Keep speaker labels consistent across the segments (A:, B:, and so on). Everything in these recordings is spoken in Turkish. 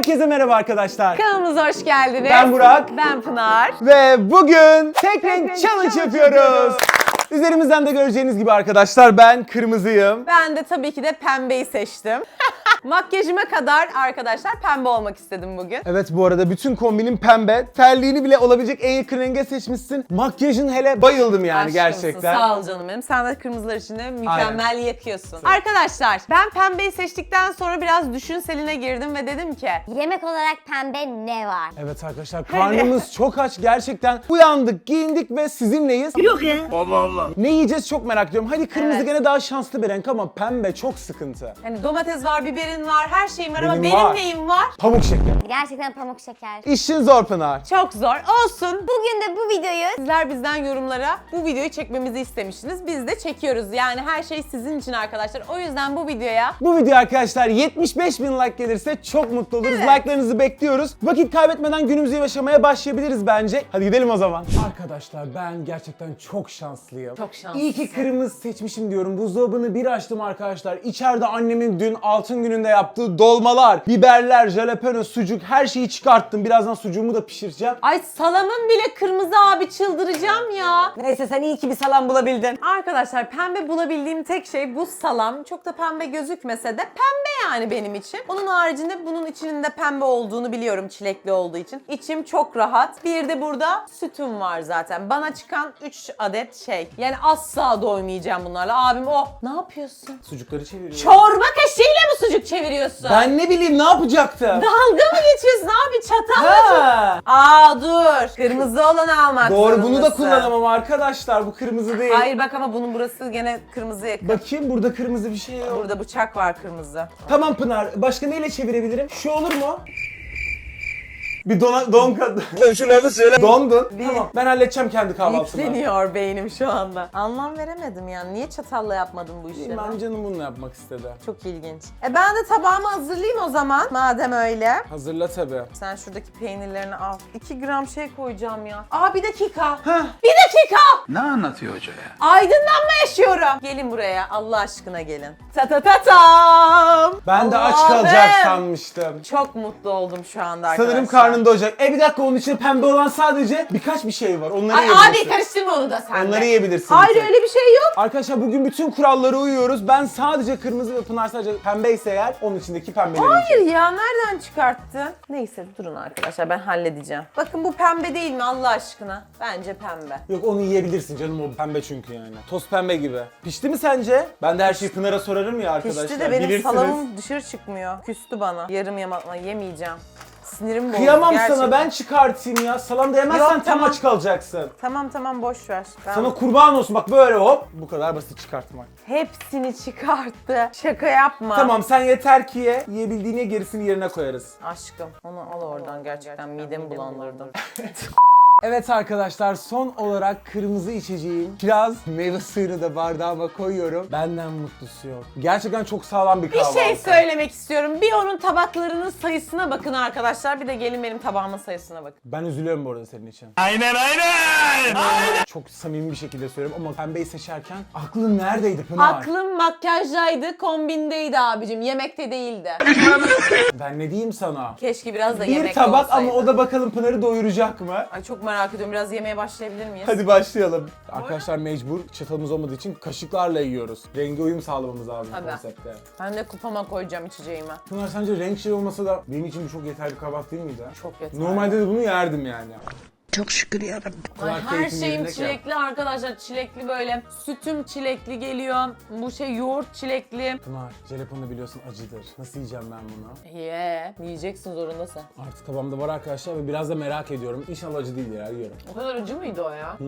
A: Herkese merhaba arkadaşlar.
B: Kanalımıza hoş geldiniz.
A: Ben Burak.
B: Ben Pınar.
A: Ve bugün tek renk challenge yapıyoruz. Üzerimizden de göreceğiniz gibi arkadaşlar ben kırmızıyım.
B: Ben de tabii ki de pembeyi seçtim. Makyajıma kadar arkadaşlar pembe olmak istedim bugün.
A: Evet bu arada bütün kombinin pembe. Terliğini bile olabilecek en yakın renge seçmişsin. Makyajın hele bayıldım yani
B: Aşkımsın,
A: gerçekten.
B: Sağ ol canım benim. Sen de kırmızılar içinde mükemmel yakıyorsun. Arkadaşlar ben pembeyi seçtikten sonra biraz düşünseline girdim ve dedim ki
C: Yemek olarak pembe ne var?
A: Evet arkadaşlar karnımız çok aç gerçekten. Uyandık, giyindik ve sizinleyiz. Yok ya. Allah Allah. Ne yiyeceğiz çok merak ediyorum. Hadi kırmızı
B: Evet.
A: gene daha şanslı bir renk ama pembe çok sıkıntı.
B: hani domates var, biberin var, her şeyim var ama
A: Benim
B: benim
A: var.
B: neyim var?
A: Pamuk şeker.
C: Gerçekten pamuk şeker.
A: İşin zor Pınar.
B: Çok zor. Olsun.
C: Bugün de bu videoyu
B: Sizler bizden yorumlara bu videoyu çekmemizi istemiştiniz. Biz de çekiyoruz. Yani her şey sizin için arkadaşlar. O yüzden bu videoya
A: Bu video arkadaşlar 75 bin like gelirse çok mutlu oluruz.
B: Evet.
A: Like'larınızı bekliyoruz. Vakit kaybetmeden günümüzü yaşamaya başlayabiliriz bence. Hadi gidelim o zaman. Arkadaşlar ben gerçekten çok şanslıyım.
B: Çok şanslısın.
A: İyi ki kırmızı seçmişim diyorum. Buzdolabını bir açtım arkadaşlar. İçeride annemin dün altın gününde yaptığı dolmalar, biberler, jalapeno, sucuk her şeyi çıkarttım. Birazdan sucuğumu da pişireceğim.
B: Ay salamın bile kırmızı abi çıldıracağım ya. Neyse sen iyi ki bir salam bulabildin. Arkadaşlar pembe bulabildiğim tek şey bu salam. Çok da pembe gözükmese de pembe yani benim için. Onun haricinde bunun içinin de pembe olduğunu biliyorum çilekli olduğu için. İçim çok rahat. Bir de burada sütüm var zaten. Bana çıkan 3 adet şey. Yani asla doymayacağım bunlarla. Abim o. Ne yapıyorsun?
A: Sucukları çeviriyorum.
B: Çorba kaşığıyla mı sucuk çeviriyorsun?
A: Ben ne bileyim ne yapacaktım?
B: Dalga mı geçiyorsun abi? Çatal mı?
A: Ha.
B: Aa dur. Kırmızı olanı almak
A: Doğru bunu da
B: zorundasın.
A: kullanamam arkadaşlar. Bu kırmızı değil.
B: Hayır bak ama bunun burası gene kırmızı yakın.
A: Bakayım burada kırmızı bir şey yok.
B: Burada bıçak var kırmızı.
A: Tamam Pınar. Başka neyle çevirebilirim? Şu olur mu? Bir dona, don kad... Şunları söyle. Dondun.
B: Bir-
A: Tamam. Ben halledeceğim kendi kahvaltımı.
B: Yükleniyor beynim şu anda. Anlam veremedim yani. Niye çatalla yapmadın bu işleri?
A: Ben canım bununla yapmak istedi.
B: Çok ilginç. E ben de tabağımı hazırlayayım o zaman. Madem öyle.
A: Hazırla tabii.
B: Sen şuradaki peynirlerini al. 2 gram şey koyacağım ya. Aa bir dakika.
A: Heh.
B: Bir dakika.
D: Ne anlatıyor hoca ya?
B: Aydınlanma yaşıyorum. Gelin buraya. Allah aşkına gelin. Ta ta ta tam.
A: Ben de aç
B: Allah'ım.
A: kalacak sanmıştım.
B: Çok mutlu oldum şu anda arkadaşlar.
A: Sanırım karnın doyacak. E bir dakika onun içinde pembe olan sadece birkaç bir şey var. Onları
B: Ay,
A: yiyebilirsin.
B: abi karıştırma onu da sen de.
A: Onları yiyebilirsin.
B: Hayır
A: tek.
B: öyle bir şey yok.
A: Arkadaşlar bugün bütün kurallara uyuyoruz. Ben sadece kırmızı ve Pınar sadece pembe ise eğer onun içindeki pembeleri
B: Hayır
A: yiyeceğiz.
B: ya nereden çıkarttın? Neyse durun arkadaşlar ben halledeceğim. Bakın bu pembe değil mi Allah aşkına? Bence pembe.
A: Yok onu yiyebilirsin canım o pembe çünkü yani. Toz pembe gibi. Pişti mi sence? Ben de her şeyi Pınar'a sorarım ya arkadaşlar.
B: Pişti de benim
A: Bilirsiniz.
B: salamım dışarı çıkmıyor. Küstü bana. Yarım yamakla yemeyeceğim. Sinirim bozdu
A: Kıyamam
B: gerçekten.
A: sana ben çıkartayım ya. Salam da yemezsen
B: Yok,
A: tam
B: tamam.
A: aç kalacaksın.
B: Tamam tamam boş ver. Ben
A: Sana kurban olsun bak böyle hop. Bu kadar basit çıkartmak.
B: hepsini çıkarttı. Şaka yapma.
A: Tamam sen yeter ki ye. Yiyebildiğini ye, gerisini yerine koyarız.
B: Aşkım onu al oradan gerçekten midemi bulandırdın.
A: Evet arkadaşlar son olarak kırmızı içeceğim. Kiraz meyve suyunu da bardağıma koyuyorum. Benden mutlusu yok. Gerçekten çok sağlam bir
B: Bir
A: kahvaltı.
B: şey söylemek istiyorum. Bir onun tabaklarının sayısına bakın arkadaşlar. Bir de gelin benim tabağımın sayısına bakın.
A: Ben üzülüyorum bu arada senin için.
D: Aynen aynen.
A: Çok samimi bir şekilde söylüyorum ama pembeyi seçerken aklın neredeydi Pınar?
B: Aklım makyajdaydı, kombindeydi abicim. Yemekte değildi.
A: Ben ne diyeyim sana?
B: Keşke biraz da
A: Bir
B: yemekte
A: tabak
B: olsaydı.
A: ama o da bakalım Pınar'ı doyuracak mı?
B: Ay çok merak ediyorum. Biraz yemeye başlayabilir miyiz?
A: Hadi başlayalım. Arkadaşlar mecbur çatalımız olmadığı için kaşıklarla yiyoruz. Rengi uyum sağlamamız lazım
B: Tabii.
A: konsepte.
B: Ben de kupama koyacağım içeceğime.
A: Pınar sence renk şey olmasa da benim için bu çok yeterli kahvaltı değil miydi?
B: Çok yeterli.
A: Normalde de bunu yerdim yani.
D: Çok şükür yarabbim.
B: Ay, her
A: keyfin
B: şeyim
A: yerinde ki.
B: çilekli arkadaşlar. Çilekli böyle. Sütüm çilekli geliyor. Bu şey yoğurt çilekli.
A: Pınar, jalapeno biliyorsun acıdır. Nasıl yiyeceğim ben bunu?
B: Ye, yiyeceksin zorundasın.
A: Artık tabağımda var arkadaşlar ve biraz da merak ediyorum. İnşallah acı değil ya, yiyorum.
B: O kadar acı mıydı o ya?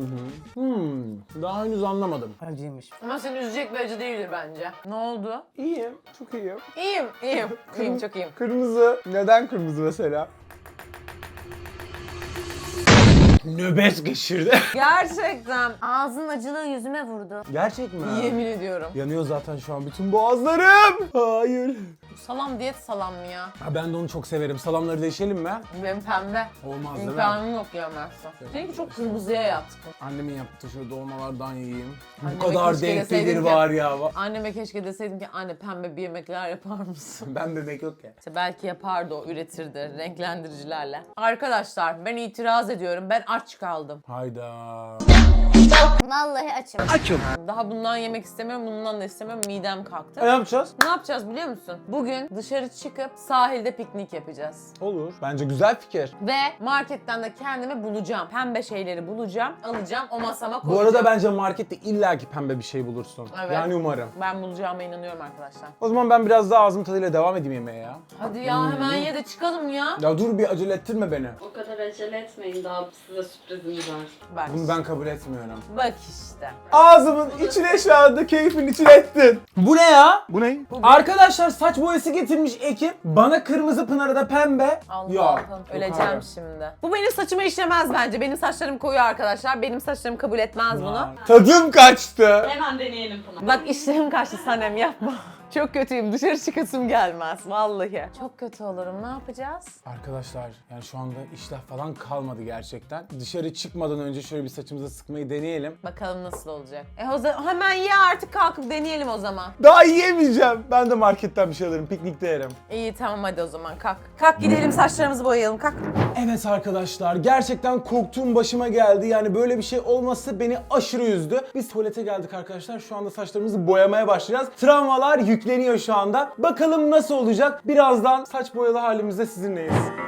A: Hmm, daha henüz anlamadım.
B: Acıymış. Ama seni üzecek bir acı değildir bence. Ne oldu?
A: İyiyim, çok iyiyim.
B: İyiyim, iyiyim. iyiyim, çok iyiyim.
A: Kırmızı. Neden kırmızı mesela? Nöbet geçirdi.
B: Gerçekten.
C: ağzın acılığı yüzüme vurdu.
A: Gerçek mi?
B: Yemin ediyorum.
A: Yanıyor zaten şu an bütün boğazlarım. Hayır.
B: Salam diyet salam mı ya?
A: Ha, ben de onu çok severim. Salamları değişelim mi?
B: Benim pembe.
A: Olmaz değil mi?
B: İmkanım yok yemezsen. Seninki çok kırmızıya yatkın.
A: Annemin yaptığı şu dolmalardan yiyeyim.
B: Anneme
A: Bu kadar
B: keşke deseydin ki-
A: var ya. Va-
B: Anneme keşke deseydim ki anne pembe bir yemekler yapar mısın?
A: Ben demek yok ya.
B: İşte belki yapardı o üretirdi renklendiricilerle. Arkadaşlar ben itiraz ediyorum. Ben aç kaldım.
A: Hayda.
C: Vallahi açım.
D: Açım.
B: Daha bundan yemek istemiyorum, bundan da istemiyorum. Midem kalktı.
A: E, ne yapacağız?
B: Ne yapacağız biliyor musun? Bugün dışarı çıkıp sahilde piknik yapacağız.
A: Olur. Bence güzel fikir.
B: Ve marketten de kendime bulacağım. Pembe şeyleri bulacağım, alacağım, o masama
A: Bu
B: koyacağım.
A: arada bence markette illaki pembe bir şey bulursun.
B: Evet.
A: Yani umarım.
B: Ben bulacağıma inanıyorum arkadaşlar.
A: O zaman ben biraz daha ağzım tadıyla devam edeyim yemeğe ya.
B: Hadi ya hemen ye de çıkalım ya.
A: Ya dur bir acele ettirme beni.
E: O kadar acele etmeyin daha size sürprizimiz var.
B: Bak,
A: Bunu ben kabul etmiyorum.
B: Bak işte.
A: Ağzımın içine şu anda keyfin içine ettin. Bu ne ya? Bu ne? Arkadaşlar saç boyası getirmiş ekip. Bana kırmızı Pınar'a da pembe.
B: Allah'ım
A: Yok,
B: öleceğim
A: yok
B: şimdi. Bu benim saçıma işlemez bence. Benim saçlarım koyu arkadaşlar. Benim saçlarım kabul etmez bunu.
A: abi. Tadım kaçtı.
E: Hemen deneyelim Pınar.
B: Bak işlerim kaçtı Sanem yapma. Çok kötüyüm. Dışarı çıkasım gelmez vallahi. Çok kötü olurum. Ne yapacağız?
A: Arkadaşlar yani şu anda iştah falan kalmadı gerçekten. Dışarı çıkmadan önce şöyle bir saçımıza sıkmayı deneyelim.
B: Bakalım nasıl olacak. E o zaman hemen ye artık kalkıp deneyelim o zaman.
A: Daha yiyemeyeceğim. Ben de marketten bir şey alırım. Piknikte yerim.
B: İyi tamam hadi o zaman kalk. Kalk gidelim saçlarımızı boyayalım kalk.
A: Evet arkadaşlar gerçekten korktuğum başıma geldi. Yani böyle bir şey olması beni aşırı üzdü. Biz tuvalete geldik arkadaşlar. Şu anda saçlarımızı boyamaya başlayacağız. Travmalar yükleniyor şu anda. Bakalım nasıl olacak? Birazdan saç boyalı halimizde sizinleyiz.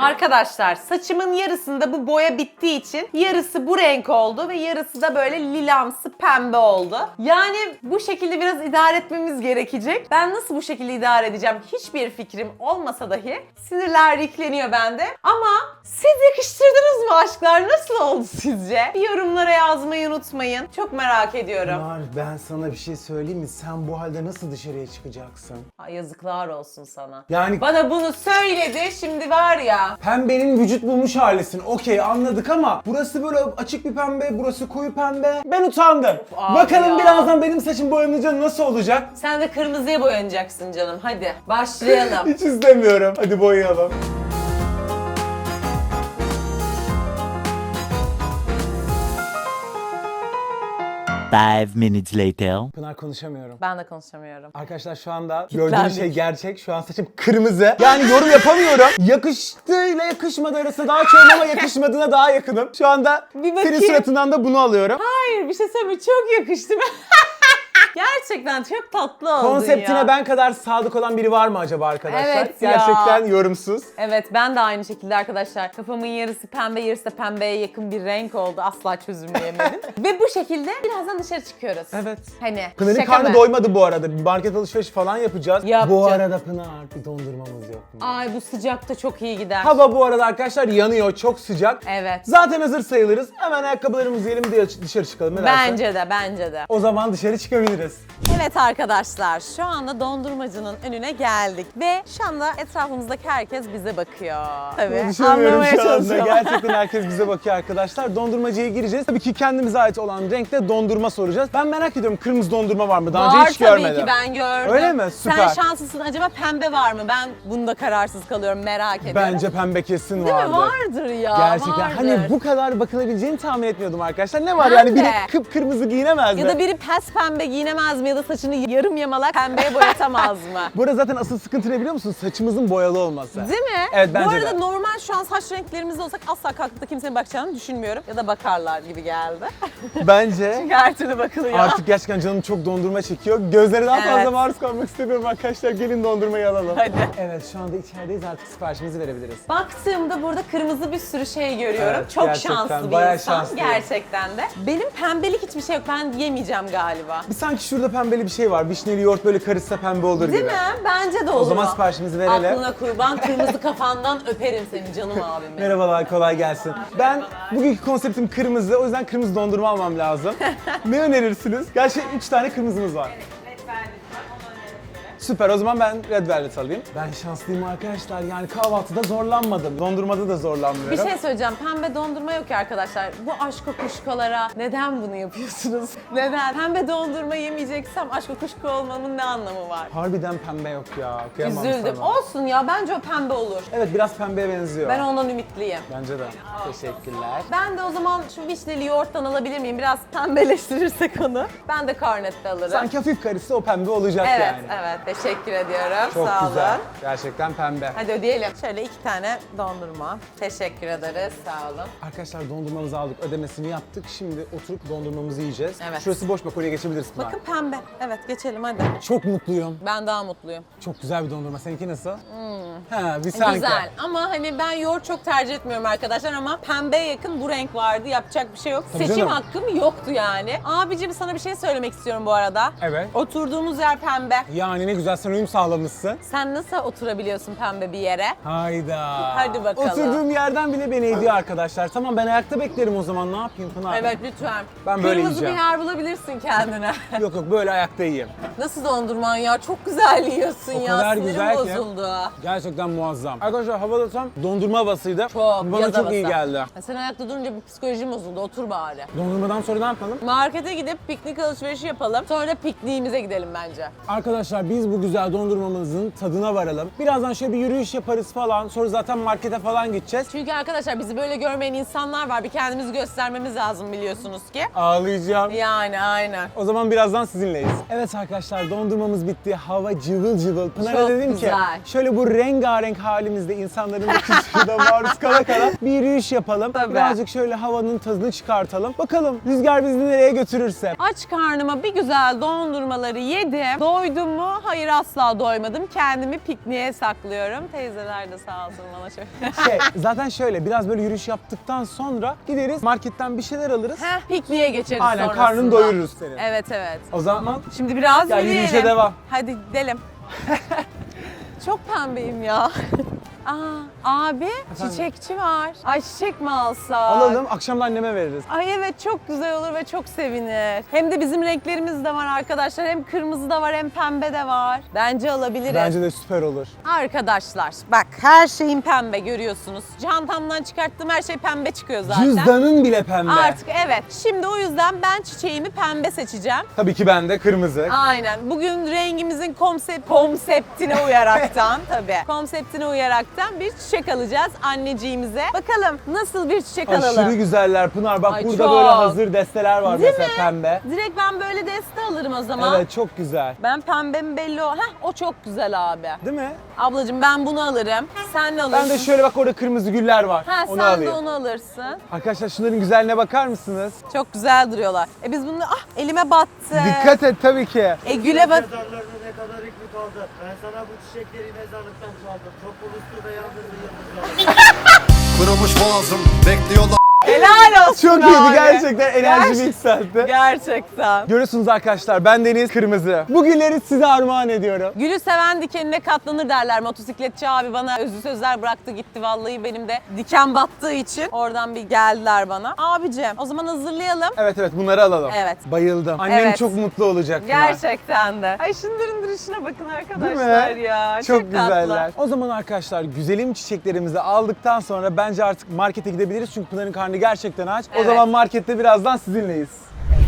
B: Arkadaşlar saçımın yarısında bu boya bittiği için yarısı bu renk oldu ve yarısı da böyle lilamsı pembe oldu. Yani bu şekilde biraz idare etmemiz gerekecek. Ben nasıl bu şekilde idare edeceğim hiçbir fikrim olmasa dahi sinirler yükleniyor bende. Ama siz yakıştırdınız mı aşklar? Nasıl oldu sizce? Bir yorumlara yazmayı unutmayın. Çok merak ediyorum.
A: Pınar ben sana bir şey söyleyeyim mi? Sen bu halde nasıl dışarıya çıkacaksın?
B: Ay yazıklar olsun sana.
A: Yani
B: Bana bunu söyledi şimdi var ya.
A: Pembenin vücut bulmuş halisin. Okey anladık ama burası böyle açık bir pembe, burası koyu pembe. Ben utandım.
B: Abi
A: Bakalım
B: ya.
A: birazdan benim saçım boyanınca nasıl olacak?
B: Sen de kırmızıya boyanacaksın canım. Hadi başlayalım.
A: Hiç istemiyorum. Hadi boyayalım.
F: Five minutes later.
A: Pınar konuşamıyorum.
B: ben de konuşamıyorum.
A: Arkadaşlar şu anda gördüğünüz şey gerçek. Şu an saçım kırmızı. Yani yorum yapamıyorum. Yakıştığıyla yakışmadığı arasında daha çoğum ama yakışmadığına daha yakınım. Şu anda
B: Bir bakayım.
A: senin suratından da bunu alıyorum.
B: Hayır bir şey söyleyeyim çok yakıştı. Gerçekten çok tatlı oldun
A: Konseptine
B: ya.
A: ben kadar sadık olan biri var mı acaba arkadaşlar?
B: Evet ya.
A: Gerçekten yorumsuz.
B: Evet ben de aynı şekilde arkadaşlar. Kafamın yarısı pembe yarısı da pembeye yakın bir renk oldu. Asla çözümleyemedim. Ve bu şekilde birazdan dışarı çıkıyoruz.
A: Evet.
B: Hani
A: Pınar'ın
B: şaka
A: karnı
B: mı?
A: doymadı bu arada. Bir market alışveriş falan yapacağız.
B: Yapacağız.
A: Bu arada Pınar bir dondurmamız yok mu?
B: Ay bu sıcakta çok iyi gider.
A: Hava bu arada arkadaşlar yanıyor. Çok sıcak.
B: Evet.
A: Zaten hazır sayılırız. Hemen ayakkabılarımızı giyelim de dışarı çıkalım. Ne dersin?
B: Bence de bence de.
A: O zaman dışarı çıkabiliriz.
B: Evet arkadaşlar şu anda dondurmacının önüne geldik ve şu anda etrafımızdaki herkes bize bakıyor. Tabii
A: Konuşamıyorum
B: anlamaya
A: şu anda.
B: çalışıyorum.
A: Gerçekten herkes bize bakıyor arkadaşlar. Dondurmacıya gireceğiz. Tabii ki kendimize ait olan renkte dondurma soracağız. Ben merak ediyorum kırmızı dondurma var mı? Daha
B: var
A: önce hiç
B: tabii
A: görmedim.
B: ki ben gördüm.
A: Öyle mi? Süper.
B: Sen şanslısın. Acaba pembe var mı? Ben bunda kararsız kalıyorum. Merak ediyorum.
A: Bence pembe kesin
B: Değil
A: vardır.
B: mi? Vardır ya.
A: Gerçekten
B: vardır.
A: hani bu kadar bakılabileceğini tahmin etmiyordum arkadaşlar. Ne var
B: Ben
A: yani biri
B: de.
A: kıpkırmızı giyinemez mi?
B: Ya da biri pes pembe giyinemez mi ya da saçını yarım yamalak pembeye boyatamaz mı?
A: Bu arada zaten asıl sıkıntı ne biliyor musun? Saçımızın boyalı olması.
B: Değil mi?
A: Evet, bence
B: Bu arada
A: de.
B: normal şu an saç renklerimiz olsak asla kalkıp da kimsenin bakacağını düşünmüyorum. Ya da bakarlar gibi geldi.
A: Bence
B: Çünkü her türlü bakılıyor.
A: artık gerçekten canım çok dondurma çekiyor. Gözlere daha fazla
B: Evet.
A: maruz kalmak istemiyorum arkadaşlar. Gelin dondurmayı alalım.
B: Hadi.
A: Evet şu anda içerideyiz artık siparişimizi verebiliriz.
B: Baktığımda burada kırmızı bir sürü şey görüyorum.
A: Evet,
B: Çok
A: gerçekten,
B: şanslı bir
A: bayağı
B: insan.
A: şanslıyım.
B: Gerçekten de. Benim pembelik hiçbir şey yok. Ben yemeyeceğim galiba.
A: Bir sanki şurada pembeli bir şey var. Vişneli yoğurt böyle karışsa pembe olur
B: Değil
A: gibi.
B: mi? Bence de olur.
A: O zaman siparişimizi verelim.
B: Aklına kurban kırmızı kafandan öperim seni canım abim benim.
A: Merhabalar, kolay gelsin. Ben bugünkü konseptim kırmızı, o yüzden kırmızı dondurma almam lazım. ne önerirsiniz? Gerçi 3 tane kırmızımız var. Süper o zaman ben Red Velvet alayım. Ben şanslıyım arkadaşlar yani kahvaltıda zorlanmadım. Dondurmada da zorlanmıyorum.
B: Bir şey söyleyeceğim. Pembe dondurma yok ya arkadaşlar. Bu aşk kuşkalara neden bunu yapıyorsunuz? Neden? Pembe dondurma yemeyeceksem aşk kuşku olmamın ne anlamı var?
A: Harbiden pembe yok ya. Kıyamam
B: Üzüldüm.
A: sana.
B: Olsun ya bence o pembe olur.
A: Evet biraz pembeye benziyor.
B: Ben ondan ümitliyim.
A: Bence de. Teşekkürler.
B: Ben de o zaman şu vişneli yoğurttan alabilir miyim? Biraz pembeleştirirsek onu. Ben de karnette alırım.
A: Sanki hafif karışsa o pembe olacak
B: Evet,
A: yani.
B: evet. Teşekkür ediyorum.
A: Çok
B: Sağ
A: güzel.
B: olun.
A: Gerçekten pembe.
B: Hadi ödeyelim. Şöyle iki tane dondurma. Teşekkür ederiz. Sağ olun.
A: Arkadaşlar dondurmamızı aldık, ödemesini yaptık. Şimdi oturup dondurmamızı yiyeceğiz.
B: Evet.
A: Şurası boş bak oraya geçebiliriz Pınar.
B: Bakın pembe. Evet geçelim hadi.
A: Çok mutluyum.
B: Ben daha mutluyum.
A: Çok güzel bir dondurma. Seninki nasıl? Ha, bir sanki.
B: Güzel ama hani ben yoğurt çok tercih etmiyorum arkadaşlar ama pembeye yakın bu renk vardı. Yapacak bir şey yok.
A: Tabii
B: Seçim
A: canım.
B: hakkım yoktu yani. Abicim sana bir şey söylemek istiyorum bu arada.
A: Evet.
B: Oturduğumuz yer pembe.
A: Yani ne güzel sen uyum sağlamışsın.
B: Sen nasıl oturabiliyorsun pembe bir yere?
A: Hayda.
B: Hadi bakalım.
A: Oturduğum yerden bile beni ediyor arkadaşlar. Tamam ben ayakta beklerim o zaman ne yapayım Pınar?
B: Evet lütfen.
A: Ben böyle
B: Kırmızı
A: yiyeceğim.
B: bir yer bulabilirsin kendine.
A: Yok yok böyle ayakta yiyeyim.
B: nasıl dondurman ya? Çok güzel yiyorsun
A: O
B: ya.
A: kadar
B: Sinirim
A: güzel ki.
B: bozuldu.
A: Gerçekten muazzam. Arkadaşlar havada tam dondurma havasıydı.
B: Çok
A: Bana
B: yaz
A: çok iyi
B: havası.
A: geldi.
B: Ya Sen ayakta durunca bir psikolojim bozuldu. Otur bari.
A: Dondurmadan sonra ne yapalım?
B: Markete gidip piknik alışverişi yapalım. Sonra da pikniğimize gidelim bence.
A: Arkadaşlar biz bu güzel dondurmamızın tadına varalım. Birazdan şöyle bir yürüyüş yaparız falan. Sonra zaten markete falan gideceğiz.
B: Çünkü arkadaşlar bizi böyle görmeyen insanlar var. Bir kendimizi göstermemiz lazım biliyorsunuz ki.
A: Ağlayacağım.
B: Yani aynen.
A: O zaman birazdan sizinleyiz. Evet arkadaşlar dondurmamız bitti. Hava cıvıl cıvıl. Pınar'a
B: Çok
A: dedim
B: güzel.
A: ki şöyle bu rengarenk halimizde insanların bakışına maruz kala kala bir yürüyüş yapalım.
B: Tabii.
A: Birazcık şöyle havanın tadını çıkartalım. Bakalım rüzgar bizi nereye götürürse.
B: Aç karnıma bir güzel dondurmaları yedim. Doydum mu? Hayır asla doymadım. Kendimi pikniğe saklıyorum. Teyzeler de sağ olsun bana çok.
A: Şey, zaten şöyle biraz böyle yürüyüş yaptıktan sonra gideriz marketten bir şeyler alırız.
B: Heh, pikniğe geçeriz
A: Aynen
B: sonrasında.
A: karnını doyururuz senin.
B: Evet evet.
A: O zaman
B: Şimdi biraz yürüyelim.
A: yürüyüşe devam.
B: Hadi gidelim. Çok pembeyim ya. Aa, abi çiçekçi var. Ay çiçek mi alsak?
A: alalım akşam da anneme veririz.
B: Ay evet çok güzel olur ve çok sevinir. Hem de bizim renklerimiz de var arkadaşlar. Hem kırmızı da var hem pembe de var. Bence alabiliriz.
A: Bence de süper olur.
B: Arkadaşlar bak her şeyin pembe görüyorsunuz. Çantamdan çıkarttığım her şey pembe çıkıyor zaten.
A: Cüzdanın bile pembe.
B: Artık evet. Şimdi o yüzden ben çiçeğimi pembe seçeceğim.
A: Tabii ki ben de kırmızı.
B: Aynen. Bugün rengimizin konsept, konseptine uyaraktan tabii. Konseptine uyaraktan bir çiçek alacağız anneciğimize. Bakalım nasıl bir çiçek
A: Aşırı
B: alalım.
A: güzeller Pınar. Bak
B: Ay,
A: burada
B: çok.
A: böyle hazır desteler var
B: Değil
A: mesela
B: mi?
A: pembe.
B: Direkt ben böyle deste alırım o zaman.
A: Evet çok güzel.
B: Ben pembem belli o. Heh o çok güzel abi.
A: Değil mi?
B: Ablacığım ben bunu alırım. Sen ne alırsın?
A: Ben de şöyle bak orada kırmızı güller var.
B: Ha
A: onu
B: sen
A: alayım.
B: de onu alırsın.
A: Arkadaşlar şunların güzelliğine bakar mısınız?
B: Çok güzel duruyorlar. E biz bunu ah elime battı.
A: Dikkat et tabii ki.
B: E güle bak.
G: Kaldı. Ben sana bu çiçekleri mezarlıktan çaldım. Çok uluslu ve yalnız bir yıldız
H: Kırılmış boğazım bekliyorlar
B: Helal olsun
A: Çok
B: abi.
A: iyiydi gerçekten enerjimi
B: Gerçek-
A: yükseltti.
B: Gerçekten.
A: Görüyorsunuz arkadaşlar ben Deniz Kırmızı. Bu gülleri size armağan ediyorum.
B: Gülü seven dikenine katlanır derler. Motosikletçi abi bana özlü sözler bıraktı gitti vallahi benim de diken battığı için oradan bir geldiler bana. Abicim o zaman hazırlayalım.
A: Evet evet bunları alalım.
B: Evet.
A: Bayıldım. Annem
B: Evet.
A: çok mutlu olacak. Pınar.
B: Gerçekten de. Ay şunların duruşuna bakın
A: Değil
B: arkadaşlar
A: mi?
B: ya.
A: Çok,
B: tatlı.
A: güzeller. O zaman arkadaşlar güzelim çiçeklerimizi aldıktan sonra bence artık markete gidebiliriz çünkü Pınar'ın karnı gerçekten aç. O
B: Evet.
A: zaman markette birazdan sizinleyiz.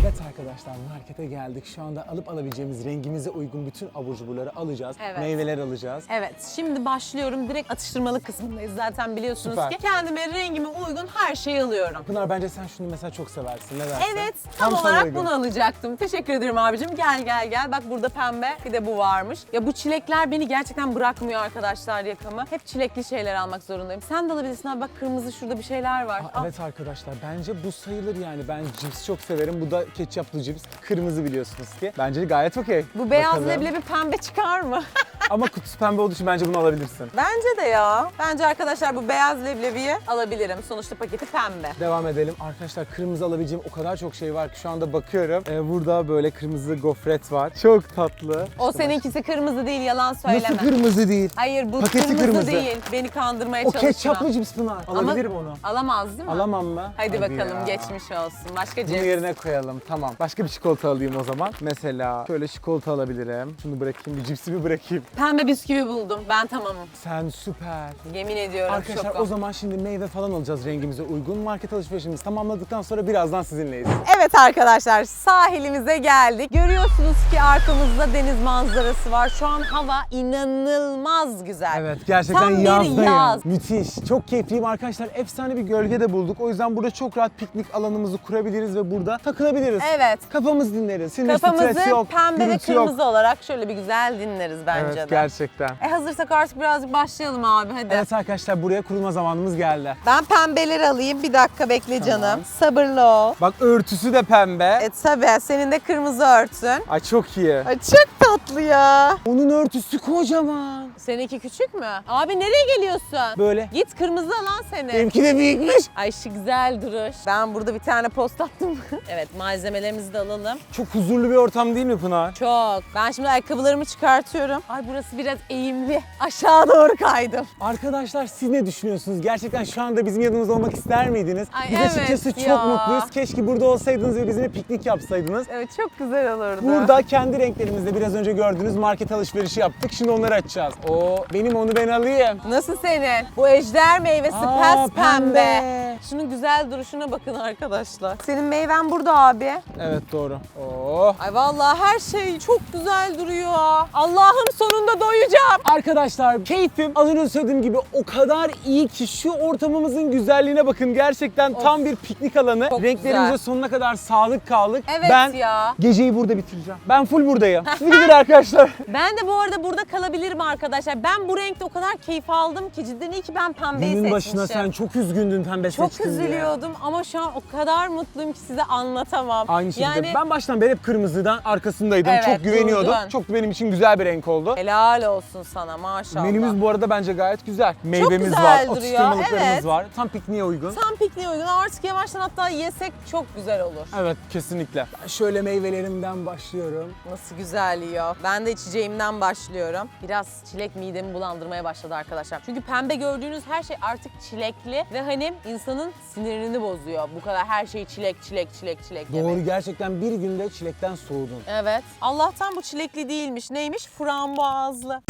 A: Evet arkadaşlar markete geldik. Şu anda alıp alabileceğimiz rengimize uygun bütün abur cuburları alacağız.
B: Evet.
A: Meyveler alacağız.
B: Evet, şimdi başlıyorum. Direkt atıştırmalık kısmındayız. Zaten biliyorsunuz
A: Süper.
B: ki kendime rengime uygun her şeyi alıyorum.
A: Pınar bence sen şunu mesela çok seversin. Ne dersin?
B: Evet, tam,
A: sana
B: olarak
A: uygun.
B: bunu alacaktım. Teşekkür ederim abicim. Gel gel gel. Bak burada pembe, bir de bu varmış. Ya bu çilekler beni gerçekten bırakmıyor arkadaşlar yakamı. Hep çilekli şeyler almak zorundayım. Sen de alabilirsin abi. Bak kırmızı şurada bir şeyler var.
A: Aa,
B: Al.
A: evet arkadaşlar bence bu sayılır yani. Ben cips çok severim. Bu da ketçaplı cips. Kırmızı biliyorsunuz ki. Bence gayet okey.
B: Bu beyaz
A: Bakalım.
B: leblebi pembe çıkar mı?
A: Ama kutusu pembe olduğu için bence bunu alabilirsin.
B: Bence de ya. Bence arkadaşlar bu beyaz leblebiyi alabilirim. Sonuçta paketi pembe.
A: Devam edelim. Arkadaşlar kırmızı alabileceğim o kadar çok şey var ki şu anda bakıyorum. Ee, burada böyle kırmızı gofret var. Çok tatlı.
B: O seninkisi kırmızı değil yalan söyleme.
A: Nasıl kırmızı değil?
B: Hayır bu
A: Paketi
B: kırmızı,
A: kırmızı.
B: değil. Beni kandırmaya
A: O
B: çalışma.
A: ketçaplı cips Pınar. Alabilirim onu.
B: Alamaz değil mi?
A: Alamam mı?
B: Hadi, bakalım
A: ya.
B: geçmiş olsun. Başka
A: Bunu
B: cips.
A: yerine koyalım. Tamam. Başka bir çikolata alayım o zaman. Mesela şöyle çikolata alabilirim. Şunu bırakayım, bir cipsimi bırakayım.
B: Pembe bisküvi buldum. Ben tamamım.
A: Sen süper.
B: Yemin ediyorum
A: Arkadaşlar
B: şokum.
A: o zaman şimdi meyve falan alacağız rengimize uygun. Market alışverişimizi tamamladıktan sonra birazdan sizinleyiz.
B: Evet arkadaşlar sahilimize geldik. Görüyorsunuz ki arkamızda deniz manzarası var. Şu an hava inanılmaz güzel.
A: Evet gerçekten
B: Tam bir
A: yazdayım.
B: yaz.
A: Müthiş. Çok keyifliyim arkadaşlar. Efsane bir gölge de bulduk. O yüzden burada çok rahat piknik alanımızı kurabiliriz ve burada takılabiliriz.
B: Evet.
A: Kafamız dinleriz. Sinir
B: Kafamızı
A: stres yok.
B: pembe ve
A: gürültü yok.
B: kırmızı olarak şöyle bir güzel dinleriz bence
A: Evet
B: de.
A: gerçekten.
B: E hazırsak artık birazcık başlayalım abi hadi.
A: Evet arkadaşlar buraya kurulma zamanımız geldi.
B: Ben pembeleri alayım. Bir dakika bekle canım. Sabırlı ol.
A: Bak örtüsü de pembe.
B: E tabi senin de kırmızı örtün.
A: Ay çok iyi.
B: Ay çok tatlı ya.
A: Onun örtüsü kocaman.
B: Seninki küçük mü? Abi nereye geliyorsun?
A: Böyle.
B: Git kırmızı alan seni.
A: Benimki de büyükmüş.
B: Ay şu güzel duruş. Ben burada bir tane post attım. evet malzemelerimizi de alalım.
A: Çok huzurlu bir ortam değil mi Pınar?
B: Çok. Ben şimdi ayakkabılarımı çıkartıyorum. Ay burası biraz eğimli. Aşağı doğru kaydım.
A: Arkadaşlar siz ne düşünüyorsunuz? Gerçekten şu anda bizim yanımızda olmak ister miydiniz?
B: Ay,
A: Biz
B: evet
A: açıkçası çok
B: ya.
A: mutluyuz. Keşke burada olsaydınız ve bizimle piknik yapsaydınız.
B: Evet çok güzel olurdu.
A: Burada kendi renklerimizde biraz önce gördüğünüz market alışverişi yaptık. Şimdi onları açacağız. O benim onu ben alayım.
B: Nasıl senin? Bu ejder meyvesi
A: Aa,
B: pes pembe.
A: pembe.
B: Şunun güzel duruşuna bakın arkadaşlar. Senin meyven burada abi.
A: Evet doğru. Oo.
B: Ay vallahi her şey çok güzel duruyor. Allah'ım sonunda doyacağım.
A: Arkadaşlar keyfim az önce söylediğim gibi o kadar iyi ki şu ortamımızın güzelliğine bakın. Gerçekten tam bir piknik alanı.
B: Çok
A: Renklerimize
B: güzel.
A: sonuna kadar sadık kaldık.
B: Evet
A: ben
B: ya.
A: geceyi burada bitireceğim. Ben full buradayım. Siz gidin arkadaşlar.
B: Ben de bu arada burada kalabilirim arkadaşlar. Ben bu renkte o kadar keyif aldım ki cidden iyi ki ben pembeyi
A: Günün
B: seçmişim.
A: başına sen çok üzgündün pembe
B: Çok
A: seçtin diye.
B: üzülüyordum ama şu an o kadar mutluyum ki size anlatamam.
A: Aynı şekilde.
B: Yani
A: Ben baştan beri hep kırmızıdan arkasındaydım.
B: Evet,
A: çok güveniyordum.
B: durdun.
A: Çok benim için güzel bir renk oldu.
B: helal olsun sana maşallah.
A: Menümüz bu arada bence gayet güzel. Meyvemiz
B: güzel
A: var,
B: duruyor,
A: atıştırmalıklarımız
B: evet.
A: var. Tam pikniğe uygun.
B: Tam pikniğe uygun artık yavaştan hatta yesek çok güzel olur.
A: Evet kesinlikle. Ben şöyle meyvelerimden başlıyorum.
B: Nasıl güzel yiyor. Ben de içeceğimden başlıyorum. Biraz çilek midemi bulandırmaya başladı arkadaşlar. Çünkü pembe gördüğünüz her şey artık çilekli ve hani insanın sinirini bozuyor. Bu kadar her şeyi çilek çilek çilek çilek
A: Doğru
B: yemek.
A: gerçekten bir günde çilekten soğudun.
B: Evet. Allah'tan bu çilekli değilmiş. Neymiş? Frambuazlı.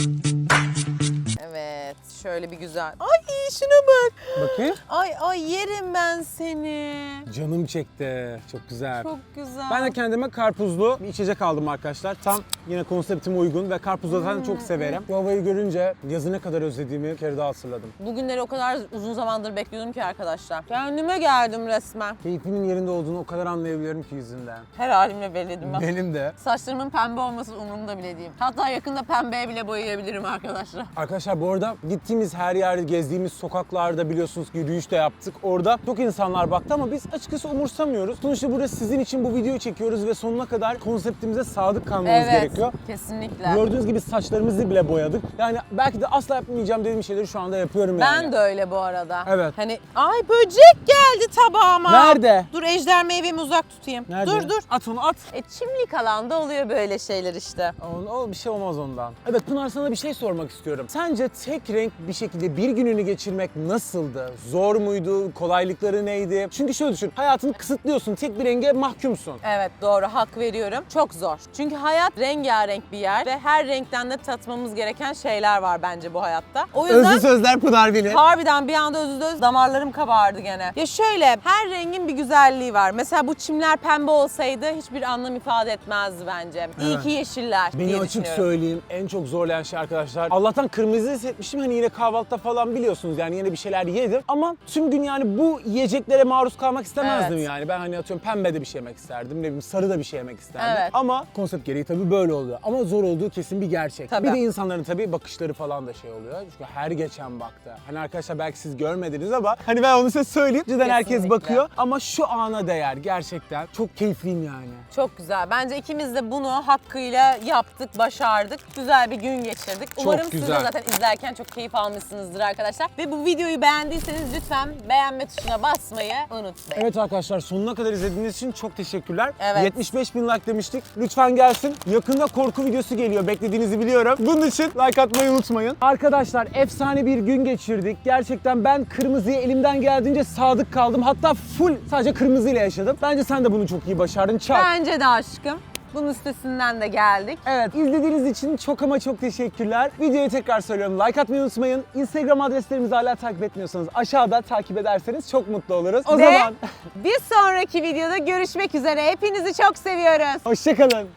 B: Evet. Şöyle bir güzel. Ay şuna bak.
A: Bakayım.
B: Ay ay yerim ben seni.
A: Canım çekti. Çok güzel.
B: Çok güzel.
A: Ben de kendime karpuzlu bir içecek aldım arkadaşlar. Tam yine konseptime uygun ve karpuzlu zaten çok severim. Bu havayı görünce yazı ne kadar özlediğimi bir kere daha hatırladım.
B: Bugünleri o kadar uzun zamandır bekliyordum ki arkadaşlar. Kendime geldim resmen.
A: Keyfinin yerinde olduğunu o kadar anlayabiliyorum ki yüzünden.
B: Her halimle belledim ben.
A: Benim de.
B: Saçlarımın pembe olması umurumda bile değil. Hatta yakında pembeye bile boyayabilirim arkadaşlar.
A: Arkadaşlar bu arada gittiğimiz her yerde, gezdiğimiz sokaklarda biliyorsunuz ki yürüyüş de yaptık. Orada çok insanlar baktı ama biz açıkçası umursamıyoruz. Sonuçta burada sizin için bu videoyu çekiyoruz ve sonuna kadar konseptimize sadık kalmamız gerekiyor.
B: kesinlikle.
A: Gördüğünüz gibi saçlarımızı bile boyadık. Yani belki de asla yapmayacağım dediğim şeyleri şu anda yapıyorum yani.
B: Ben de öyle bu arada.
A: Evet.
B: Hani ay böcek geldi tabağıma.
A: Nerede?
B: Dur ejder meyvemi uzak tutayım.
A: Nerede?
B: Dur dur.
A: At onu at.
B: E çimlik alanda oluyor böyle şeyler işte.
A: O, o bir şey olmaz ondan. Evet Pınar sana bir şey sormak istiyorum. Sence tek renk bir şekilde bir gününü geçirmek nasıldı? Zor muydu? Kolaylıkları neydi? Çünkü şöyle düşün. Hayatını kısıtlıyorsun. Tek bir renge mahkumsun.
B: Evet doğru hak veriyorum. Çok zor. Çünkü hayat rengarenk bir yer ve her renkten de tatmamız gereken şeyler var bence bu hayatta. O yüzden
A: Özlü sözler Pınar bilir.
B: Harbiden bir anda özü öz damarlarım kabardı gene. Ya şöyle her rengin bir güzelliği var. Mesela bu çimler pembe olsaydı hiçbir anlam ifade etmezdi bence. İyi
A: Evet.
B: ki yeşiller
A: Beni
B: diye
A: açık
B: düşünüyorum.
A: söyleyeyim en çok zorlayan şey arkadaşlar. Allah'tan kırmızı seçmişim hani yine kahvaltıda falan biliyorsunuz yani yine bir şeyler yedim. Ama tüm gün yani bu yiyeceklere maruz kalmak istemezdim
B: Evet.
A: yani. Ben hani atıyorum pembe de bir şey yemek isterdim. Ne bileyim sarı da bir şey yemek isterdim.
B: Evet.
A: Ama konsept gereği tabii böyle oluyor. Ama zor olduğu kesin bir gerçek.
B: Tabii.
A: Bir de insanların tabii bakışları falan da şey oluyor. Çünkü her geçen baktı. Hani arkadaşlar belki siz görmediniz ama hani ben onu size söyleyeyim. Cidden herkes
B: Kesinlikle.
A: bakıyor. Ama şu ana değer gerçekten. Çok keyifliyim yani.
B: Çok güzel. Bence ikimiz de bunu hakkıyla yaptık, başardık. Güzel bir gün geçirdik. Umarım siz de
A: güzel.
B: zaten izlerken çok keyif almışsınızdır arkadaşlar. Ve bu videoyu beğendiyseniz lütfen beğenme tuşuna basmayı unutmayın.
A: Evet arkadaşlar sonuna kadar izlediğiniz için çok teşekkürler.
B: Evet.
A: 75 bin like demiştik. Lütfen gelsin. Yakında korku videosu geliyor. Beklediğinizi biliyorum. Bunun için like atmayı unutmayın. Arkadaşlar efsane bir gün geçirdik. Gerçekten ben kırmızıya elimden geldiğince sadık kaldım. Hatta full sadece kırmızıyla yaşadım. Bence sen de bunu çok iyi başardın. Çak.
B: Bence de aşkım. Bunun üstesinden de geldik.
A: Evet izlediğiniz için çok ama çok teşekkürler. Videoyu tekrar söylüyorum. Like atmayı unutmayın. Instagram adreslerimizi hala takip etmiyorsanız aşağıda takip ederseniz çok mutlu oluruz. O
B: Ve
A: zaman
B: bir sonraki videoda görüşmek üzere. Hepinizi çok seviyoruz.
A: hoşçakalın.